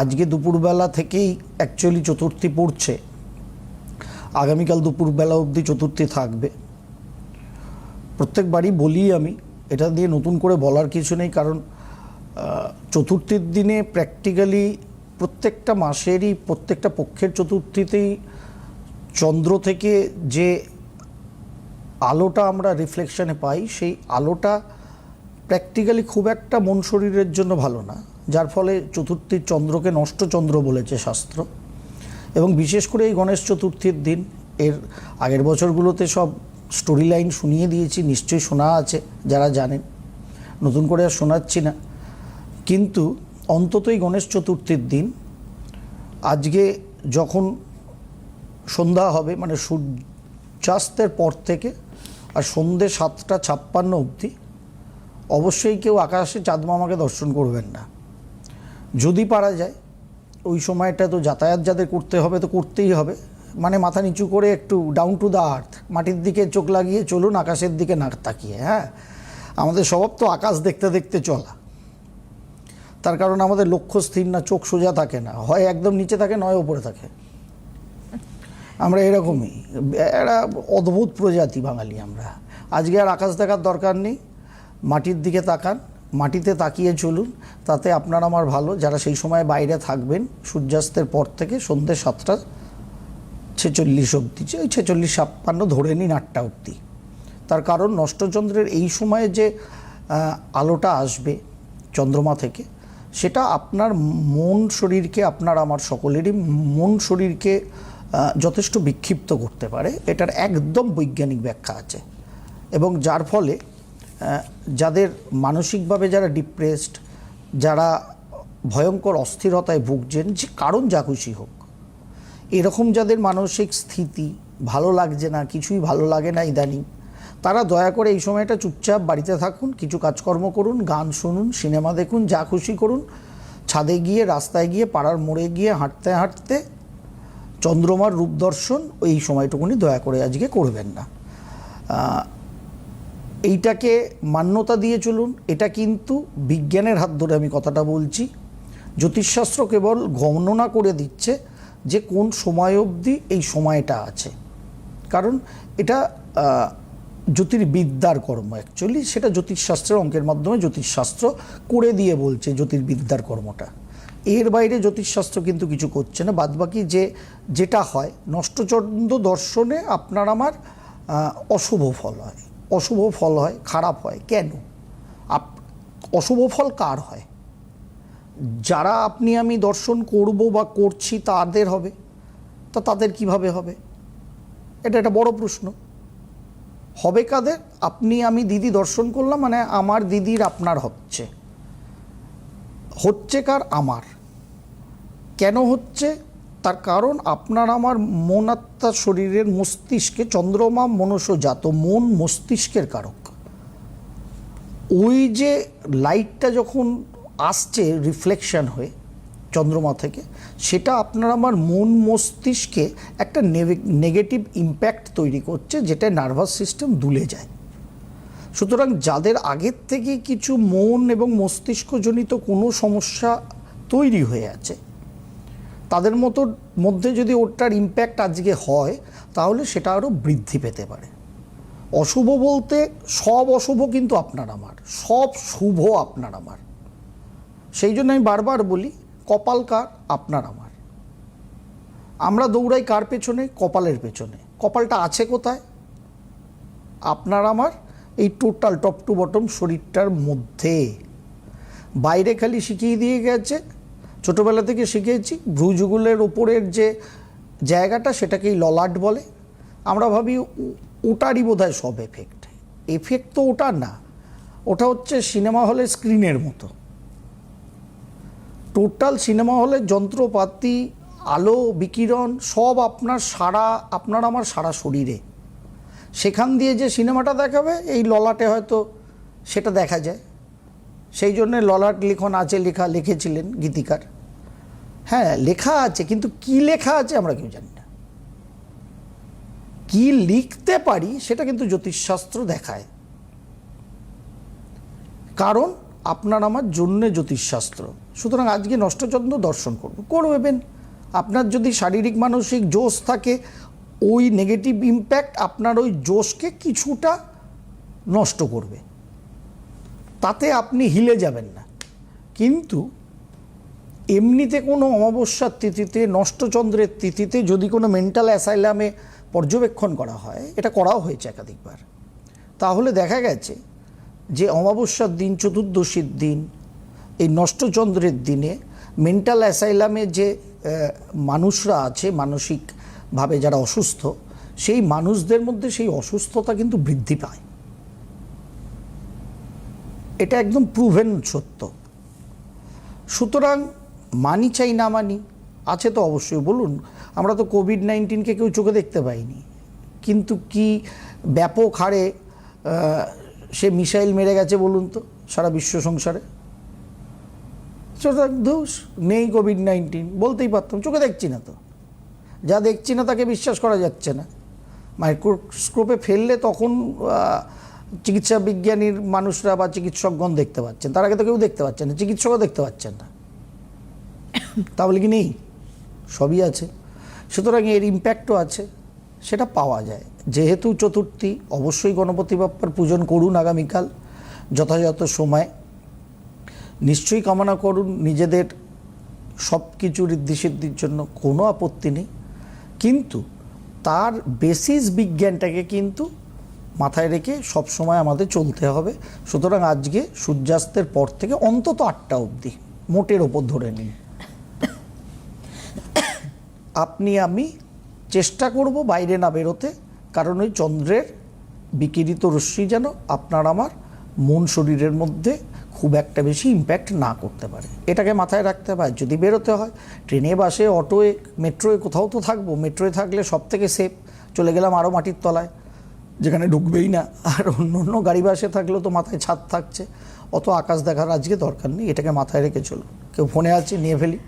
আজকে দুপুরবেলা থেকেই অ্যাকচুয়ালি চতুর্থী পড়ছে। আগামীকাল দুপুরবেলা অবধি চতুর্থী থাকবে। প্রত্যেকবারই বলি আমি, এটা দিয়ে নতুন করে বলার কিছু নেই, কারণ চতুর্থীর দিনে প্র্যাকটিক্যালি প্রত্যেকটা মাসেরই, প্রত্যেকটা পক্ষের চতুর্থীতেই চন্দ্র থেকে যে আলোটা আমরা রিফ্লেকশনে পাই, সেই আলোটা প্র্যাকটিক্যালি খুব একটা মন শরীরের জন্য ভালো না। যার ফলে চতুর্থীর চন্দ্রকে নষ্ট চন্দ্র বলেছে শাস্ত্র। এবং বিশেষ করে এই গণেশ চতুর্থীর দিন, এর আগের বছরগুলোতে সব স্টোরি লাইন শুনিয়ে দিয়েছি, নিশ্চয়ই শোনা আছে যারা জানেন। নতুন করে আর শোনাচ্ছি না। কিন্তু অন্তত এই গণেশ চতুর্থীর দিন, আজকে যখন সন্ধ্যা হবে মানে সূর্যাস্তের পর থেকে আর সন্ধে সাতটা ছাপ্পান্ন অবধি, অবশ্যই কেউ আকাশে চাঁদ মামাকে দর্শন করবেন না। যদি পারা যায়, ওই সময়টা তো যাতায়াত যাদের করতে হবে তো করতেই হবে। মানে মাথা নিচু করে একটু ডাউন টু দ্য আর্থ মাটির দিকে চোখ লাগিয়ে চলুন, আকাশের দিকে নাক তাকিয়ে হ্যাঁ? আমাদের স্বভাব তো আকাশ দেখতে দেখতে চলা। তার কারণ আমাদের লক্ষ্য স্থির না, চোখ সোজা থাকে না, হয় একদম নিচে থাকে, নয় ওপরে থাকে। আমরা এরকমই একটা অদ্ভুত প্রজাতি বাঙালি আমরা। আজকে আর আকাশ দেখার দরকার নেই, মাটির দিকে তাকান মাটিতে তাকিয়ে চলুন, তাতে আপনার আমার ভালো। যারা সেই সময় বাইরে থাকবেন, সূর্যাস্তের পর থেকে সন্ধ্যে সাতটা, ছেচল্লিশ অবধি ওই ছেচল্লিশ ছাপ্পান্ন ধরে নিন আটটা অবধি। তার কারণ নষ্টচন্দ্রের এই সময়ে যে আলোটা আসবে চন্দ্রমা থেকে, সেটা আপনার মন শরীরকে, আপনার আমার সকলেরই মন শরীরকে যথেষ্ট বিক্ষিপ্ত করতে পারে। এটার একদম বৈজ্ঞানিক ব্যাখ্যা আছে। এবং যার ফলে যাদের মানসিকভাবে যারা ডিপ্রেসড যারা ভয়ঙ্কর অস্থিরতায় ভুগছেন, যে কারণ যা খুশি হোক, এরকম যাদের মানসিক স্থিতি ভালো লাগছে না, কিছুই ভালো লাগে না ইদানিং, তারা দয়া করে এই সময়টা চুপচাপ বাড়িতে থাকুন, কিছু কাজকর্ম করুন, গান শুনুন, সিনেমা দেখুন, যা খুশি করুন, ছাদে গিয়ে, রাস্তায় গিয়ে, পাড়ার মোড়ে গিয়ে, হাঁটতে হাঁটতে, চন্দ্রমার রূপ দর্শন, এই সময়টুকুনি দয়া করে আজকে করবেন না। এইটাকে মান্যতা দিয়ে চলুন, এটা কিন্তু বিজ্ঞানের হাত ধরে আমি কথাটা বলছি। জ্যোতিষশাস্ত্র কেবল গণনা করে দিচ্ছে যে কোন সময় অবধি এই সময়টা আছে। কারণ এটা জ্যোতির্বিদ্যার কর্ম অ্যাকচুয়ালি সেটা জ্যোতিষশাস্ত্রের অঙ্কের মাধ্যমে জ্যোতিষশাস্ত্র করে দিয়ে বলছে জ্যোতির্বিদ্যার কর্মটা। এর বাইরে জ্যোতিষশাস্ত্র কিন্তু কিছু করছে না, বাদবাকি যে, যেটা হয়, নষ্টচন্দ্র দর্শনে আপনার আমার অশুভ ফল হয়। অশুভ ফল হয়, খারাপ হয়, কেন? আপ, অশুভ ফল কার হয়? যারা আপনি আমি দর্শন করব বা করছি তাদের হবে, তা তাদের কীভাবে হবে? এটা একটা বড় প্রশ্ন। হবে কাদের? আপনি আমি দিদি দর্শন করলাম মানে আমার দিদির আপনার হচ্ছে। হচ্ছে কার? আমার। কেন হচ্ছে? তার কারণ আপনার আমার মন আত্মা শরীরের মস্তিষ্কে চন্দ্রমা মনসজাত মন মস্তিষ্কের কারক। ওই যে লাইটটা যখন আসছে রিফ্লেকশন হয়ে চন্দ্রমা থেকে, সেটা আপনার আমার মন মস্তিষ্কে একটা নেগেটিভ ইম্প্যাক্ট তৈরি করছে, যেটা নার্ভাস সিস্টেম দুলে যায়। সুতরাং যাদের আগের থেকে কিছু মন এবং মস্তিষ্কজনিত কোনো সমস্যা তৈরি হয়ে আছে তাদের মতো, মধ্যে যদি ওটার ইম্প্যাক্ট আজকে হয়, তাহলে সেটা আরও বৃদ্ধি পেতে পারে। অশুভ বলতে সব অশুভ কিন্তু আপনার আমার, সব শুভ আপনার আমার। সেই জন্য আমি বারবার বলি, কপাল কার আপনার আমার। আমরা দৌড়াই কার পেছনে? কপালের পেছনে। কপালটা আছে কোথায়? আপনার আমার এই টোটাল টপ টু বটম শরীরটার মধ্যে। বাইরে খালি শিখিয়ে দিয়ে গেছে ছোটোবেলা থেকে শিখেছি, ভ্রুযুগুলের ওপরের যে জায়গাটা সেটাকেই ললাট বলে। আমরা ভাবি ওটারই বোধহয় সব এফেক্ট এফেক্ট তো ওটা না, ওটা হচ্ছে সিনেমা হলের স্ক্রিনের মতো। টোটাল সিনেমা হলের যন্ত্রপাতি, আলো, বিকিরণ সব আপনার সারা, আপনার আমার সারা শরীরে। সেখান দিয়ে যে সিনেমাটা দেখাবে, এই ললাটে হয়তো সেটা দেখা যায়। সেই জন্যে ললাট লিখন আছে লেখা, লিখেছিলেন গীতিকার। হ্যাঁ লেখা আছে, কিন্তু কি লেখা আছে আমরা কেউ জানি না। কি লিখতে পারি সেটা কিন্তু জ্যোতিষশাস্ত্র দেখায়। কারণ আপনার আমার জন্যে জ্যোতিষশাস্ত্র। সুতরাং আজকে নষ্টচন্দ্র দর্শন করব। করবেন। আপনার যদি শারীরিক, মানসিক জোশ থাকে, ওই নেগেটিভ ইম্প্যাক্ট আপনার ওই জোশকে কিছুটা নষ্ট করবে। তাতে আপনি হিলে যাবেন না। কিন্তু এমনিতে কোনো অমাবস্যার তিথিতে, নষ্টচন্দ্রের তিথিতে যদি কোনো মেন্টাল অ্যাসাইলামে পর্যবেক্ষণ করা হয়, এটা করাও হয়েছে একাধিকবার। তাহলে দেখা গেছে যে অমাবস্যার দিন, চতুর্দশীর দিন, এই নষ্টচন্দ্রের দিনে মেন্টাল অ্যাসাইলামে যে মানুষরা আছে, মানসিকভাবে যারা অসুস্থ, সেই মানুষদের মধ্যে সেই অসুস্থতা কিন্তু বৃদ্ধি পায়। এটা একদম প্রুভেন সত্য। সুতরাং মানি চাই না মানি, আছে তো অবশ্যই, বলুন। আমরা তো কোভিড নাইন্টিনকে কেউ চোখে দেখতে পাইনি। কিন্তু কি ব্যাপক হারে সে মিসাইল মেরে গেছে বলুন তো, সারা বিশ্ব সংসারে? সুতরাং দোষ, নেই কোভিড নাইন্টিন বলতেই পারতাম, চোখে দেখছি না তো। যা দেখছি না তাকে বিশ্বাস করা যাচ্ছে না। মাইক্রোস্কোপে ফেললে তখন চিকিৎসা বিজ্ঞানীর মানুষরা বা চিকিৎসকগণ দেখতে পাচ্ছেন। তার আগে তো কেউ দেখতে পাচ্ছেন না, চিকিৎসকও দেখতে পাচ্ছেন না। তাহলে কি নেই? সবই আছে। সুতরাং এর ইম্প্যাক্টও আছে। সেটা পাওয়া যায়। যেহেতু চতুর্থী, অবশ্যই গণপতি বাপ্পার পূজন করুন আগামীকাল, যথাযথ সময়। নিশ্চয়ই কামনা করুন নিজেদের সব কিছু ঋদ্ধিসিদ্ধির জন্য, কোনো আপত্তি নেই। কিন্তু তার বেসিস বিজ্ঞানটাকে কিন্তু মাথায় রেখে সব সময় আমাদের চলতে হবে। সুতরাং আজকে সূর্যাস্তের পর থেকে অন্তত আটটা অবধি, মোটের ওপর ধরে নিন। আপনি, আমি চেষ্টা করব বাইরে না বেরোতে। কারণ ওই চন্দ্রের বিকিরিত রশ্মি যেন আপনার আমার মন শরীরের মধ্যে খুব একটা বেশি ইম্প্যাক্ট না করতে পারে। এটাকে মাথায় রাখতে হবে যদি বেরোতে হয়। ট্রেনে, বাসে, অটোয়ে, মেট্রোয়ে কোথাও তো থাকব। মেট্রোয়ে থাকলে সব থেকে সেফ চলে গেলাম আরও মাটির তলায়, যেখানে ঢুকবেই না। আর অন্য অন্য গাড়ি, বাসে থাকলেও তো মাথায় ছাদ থাকছে। অত আকাশ দেখার আজকে দরকার নেই। এটাকে মাথায় রেখে চলুন কেউ ফোনে আছে, নিয়ে ফেলি।